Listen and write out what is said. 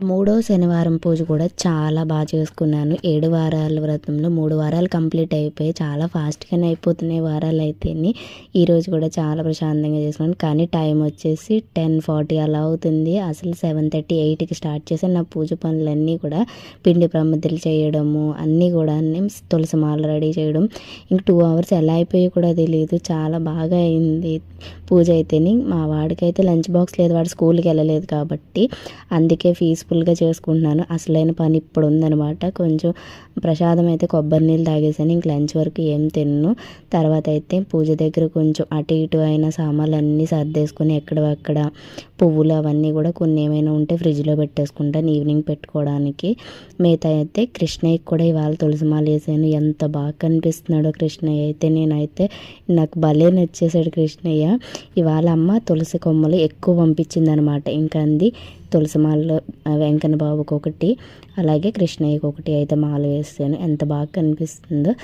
మూడో శనివారం పూజ కూడా చాలా బాగా చేసుకున్నాను. ఏడు వారాల వ్రతంలో మూడు వారాలు కంప్లీట్ అయిపోయి చాలా ఫాస్ట్గానే అయిపోతున్నాయి వారాలు అయితేని ఈరోజు కూడా చాలా ప్రశాంతంగా చేసుకున్నాను. కానీ టైం వచ్చేసి టెన్ ఫార్టీ అలా అవుతుంది. అసలు సెవెన్ థర్టీ ఎయిట్కి స్టార్ట్ చేసే నా పూజ పనులన్నీ కూడా పిండి ప్రమిదలు చేయడము అన్నీ కూడా తులసి మాల రెడీ చేయడం ఇంక టూ అవర్స్ ఎలా అయిపోయి కూడా తెలియదు చాలా బాగా అయింది పూజ అయితేని. మా వాడికైతే లంచ్ బాక్స్ లేదు. వాడు స్కూల్కి వెళ్ళలేదు కాబట్టి అందుకే ఫీజు పీస్ఫుల్గా చేసుకుంటున్నాను. అసలైన పని ఇప్పుడు ఉందనమాట కొంచెం ప్రసాదం అయితే కొబ్బరి నీళ్ళు తాగేసాను ఇంక లంచ్ వరకు ఏం తిన్ను. తర్వాత అయితే పూజ దగ్గర కొంచెం అటు ఇటు అయిన సామాన్లు అన్నీ సర్దేసుకుని ఎక్కడక్కడ పువ్వులు అవన్నీ కూడా కొన్ని ఏమైనా ఉంటే ఫ్రిడ్జ్లో పెట్టేసుకుంటాను ఈవినింగ్ పెట్టుకోవడానికి. మిగతా అయితే కృష్ణయ్యకి కూడా ఇవాళ తులసిమాల వేసాను. ఎంత బాగా కనిపిస్తున్నాడో కృష్ణయ్య అయితే. నేనైతే నాకు భలే నచ్చేసాడు కృష్ణయ్య. ఇవాళ అమ్మ తులసి కొమ్మలు ఎక్కువ పంపించిందనమాట. ఇంకా అంది తులసిమాలలో వెంకన్న బాబుకి ఒకటి అలాగే కృష్ణయ్యకి ఒకటి అయితే మాల వేస్తాను ఎంత బాగా కనిపిస్తుందో.